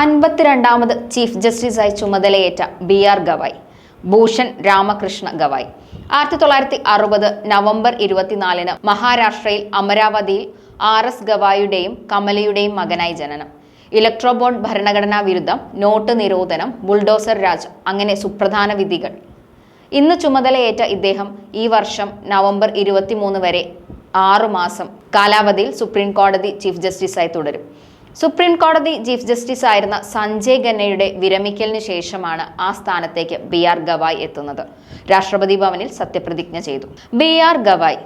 അൻപത്തിരണ്ടാമത് chief ജസ്റ്റിസായി ചുമതലയേറ്റ B R Gavai Bhushan Ramakrishna Gavai. ആയിരത്തി തൊള്ളായിരത്തി അറുപത് നവംബർ ഇരുപത്തിനാലിന് മഹാരാഷ്ട്രയിൽ അമരാവതിയിൽ ആർ എസ് ഗവായിയുടെയും കമലയുടെയും മകനായി ജനനം. ഇലക്ട്രോ ബോണ്ട് ഭരണഘടനാ വിരുദ്ധം നോട്ട് നിരോധനം ബുൾഡോസർ രാജ് അങ്ങനെ സുപ്രധാന വിധികൾ. ഇന്ന് ചുമതലയേറ്റ ഇദ്ദേഹം ഈ വർഷം നവംബർ ഇരുപത്തിമൂന്ന് വരെ ആറുമാസം കാലാവധിയിൽ സുപ്രീം കോടതി ചീഫ് ജസ്റ്റിസായി തുടരും. സുപ്രീം കോടതി ചീഫ് ജസ്റ്റിസ് ആയിരുന്ന സഞ്ജയ് ഖന്നയുടെ വിരമിക്കലിന് ശേഷമാണ് ആ സ്ഥാനത്തേക്ക് ബി ആർ ഗവായ് എത്തുന്നത്. രാഷ്ട്രപതി ഭവനിൽ സത്യപ്രതിജ്ഞ ചെയ്തു. ബി ആർ ഗവായ്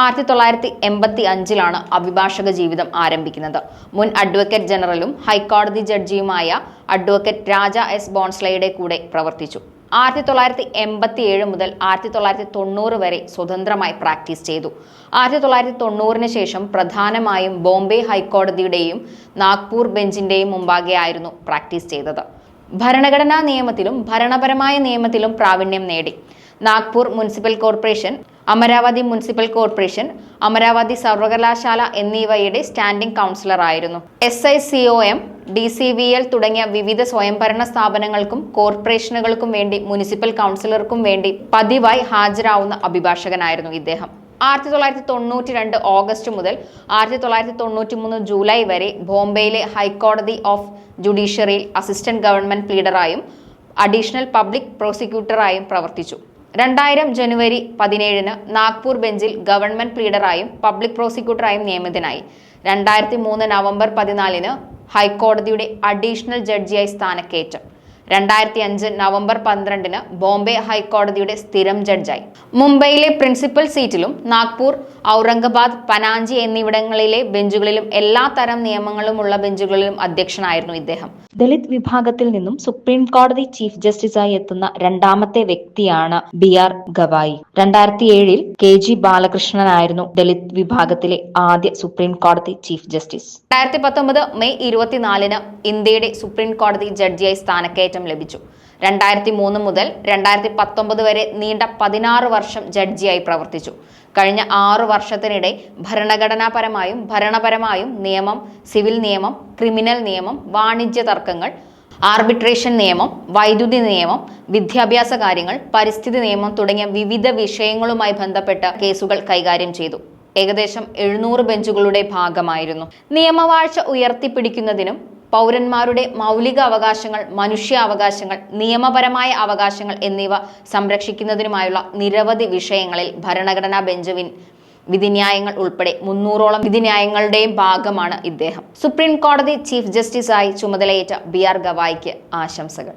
ആയിരത്തി തൊള്ളായിരത്തി എൺപത്തി അഞ്ചിലാണ് അഭിഭാഷക ജീവിതം ആരംഭിക്കുന്നത്. മുൻ അഡ്വക്കേറ്റ് ജനറലും ഹൈക്കോടതി ജഡ്ജിയുമായ അഡ്വക്കേറ്റ് രാജ എസ് ബോൺസ്ലയുടെ കൂടെ പ്രവർത്തിച്ചു. ആയിരത്തി തൊള്ളായിരത്തി എൺപത്തി ഏഴ് മുതൽ ആയിരത്തി തൊള്ളായിരത്തി തൊണ്ണൂറ് വരെ സ്വതന്ത്രമായി പ്രാക്ടീസ് ചെയ്തു. ആയിരത്തി തൊള്ളായിരത്തി തൊണ്ണൂറിന് ശേഷം പ്രധാനമായും ബോംബെ ഹൈക്കോടതിയുടെയും നാഗ്പൂർ ബെഞ്ചിന്റെയും മുമ്പാകെയായിരുന്നു പ്രാക്ടീസ് ചെയ്തത്. ഭരണഘടനാ നിയമത്തിലും ഭരണപരമായ നിയമത്തിലും പ്രാവീണ്യം നേടി. Nagpur municipal corporation Amaravati municipal corporation Amaravati സർവകലാശാല എന്നിവയുടെ standing കൗൺസിലറായിരുന്നു S I C O M D C V L തുടങ്ങിയ വിവിധ സ്വയംഭരണ സ്ഥാപനങ്ങൾക്കും കോർപ്പറേഷനുകൾക്കും വേണ്ടി മുനിസിപ്പൽ കൗൺസിലർക്കും വേണ്ടി പതിവായി ഹാജരാവുന്ന അഭിഭാഷകനായിരുന്നു ഇദ്ദേഹം. ആയിരത്തി തൊള്ളായിരത്തി തൊണ്ണൂറ്റി രണ്ട് ഓഗസ്റ്റ് മുതൽ ആയിരത്തി തൊള്ളായിരത്തി തൊണ്ണൂറ്റി മൂന്ന് ജൂലൈ വരെ ബോംബെയിലെ ഹൈക്കോടതി ഓഫ് ജുഡീഷ്യറിയിൽ അസിസ്റ്റന്റ് ഗവൺമെന്റ് പ്ലീഡറായും അഡീഷണൽ പബ്ലിക് പ്രോസിക്യൂട്ടറായും പ്രവർത്തിച്ചു. രണ്ടായിരം ജനുവരി പതിനേഴിന് നാഗ്പൂർ ബെഞ്ചിൽ ഗവൺമെന്റ് പ്ലീഡറായും പബ്ലിക് പ്രോസിക്യൂട്ടറായും നിയമിതനായി. രണ്ടായിരത്തി മൂന്ന് നവംബർ പതിനാലിന് ഹൈക്കോടതിയുടെ അഡീഷണൽ ജഡ്ജിയായി സ്ഥാനക്കയറ്റം. രണ്ടായിരത്തി അഞ്ച് നവംബർ പന്ത്രണ്ടിന് ബോംബെ ഹൈക്കോടതിയുടെ സ്ഥിരം ജഡ്ജായി. മുംബൈയിലെ പ്രിൻസിപ്പൽ സീറ്റിലും നാഗ്പൂർ ഔറംഗബാദ് പനാജി എന്നിവിടങ്ങളിലെ ബെഞ്ചുകളിലും എല്ലാ തരം നിയമങ്ങളുമുള്ള ബെഞ്ചുകളിലും അധ്യക്ഷനായിരുന്നു ഇദ്ദേഹം. ദളിത് വിഭാഗത്തിൽ നിന്നും സുപ്രീം കോടതി ചീഫ് ജസ്റ്റിസായി എത്തുന്ന രണ്ടാമത്തെ വ്യക്തിയാണ് ബി ആർ ഗവായി. രണ്ടായിരത്തി ഏഴിൽ കെ ജി ബാലകൃഷ്ണനായിരുന്നു ദളിത് വിഭാഗത്തിലെ ആദ്യ സുപ്രീം കോടതി ചീഫ് ജസ്റ്റിസ്. രണ്ടായിരത്തി പത്തൊമ്പത് മെയ് ഇരുപത്തിനാലിന് ഇന്ത്യയുടെ സുപ്രീം കോടതി ജഡ്ജിയായി സ്ഥാനക്കയറ്റം ലഭിച്ചു. രണ്ടായിരത്തി മൂന്ന് മുതൽ രണ്ടായിരത്തി പത്തൊമ്പത് വരെ നീണ്ട പതിനാറ് വർഷം ജഡ്ജിയായി പ്രവർത്തിച്ചു. കഴിഞ്ഞ ആറു വർഷത്തിനിടെ ഭരണഘടനാപരമായും ഭരണപരമായും നിയമം സിവിൽ നിയമം ക്രിമിനൽ നിയമം വാണിജ്യ തർക്കങ്ങൾ ആർബിട്രേഷൻ നിയമം വൈദ്യുതി നിയമം വിദ്യാഭ്യാസ കാര്യങ്ങൾ പരിസ്ഥിതി നിയമം തുടങ്ങിയ വിവിധ വിഷയങ്ങളുമായി ബന്ധപ്പെട്ട കേസുകൾ കൈകാര്യം ചെയ്തു. ഏകദേശം എഴുന്നൂറ് ബെഞ്ചുകളുടെ ഭാഗമായിരുന്നു. നിയമവാഴ്ച ഉയർത്തിപ്പിടിക്കുന്നതിനും പൗരന്മാരുടെ മൗലിക അവകാശങ്ങൾ മനുഷ്യാവകാശങ്ങൾ നിയമപരമായ അവകാശങ്ങൾ എന്നിവ സംരക്ഷിക്കുന്നതിനുമായുള്ള നിരവധി വിഷയങ്ങളിൽ ഭരണഘടനാ ബെഞ്ചവിൻ വിധിന്യായങ്ങൾ ഉൾപ്പെടെ മുന്നൂറോളം വിധിന്യായങ്ങളുടെയും ഭാഗമാണ് ഇദ്ദേഹം. സുപ്രീം കോടതി ചീഫ് ജസ്റ്റിസായി ചുമതലയേറ്റ ബി ആർ ഗവായിക്ക് ആശംസകൾ.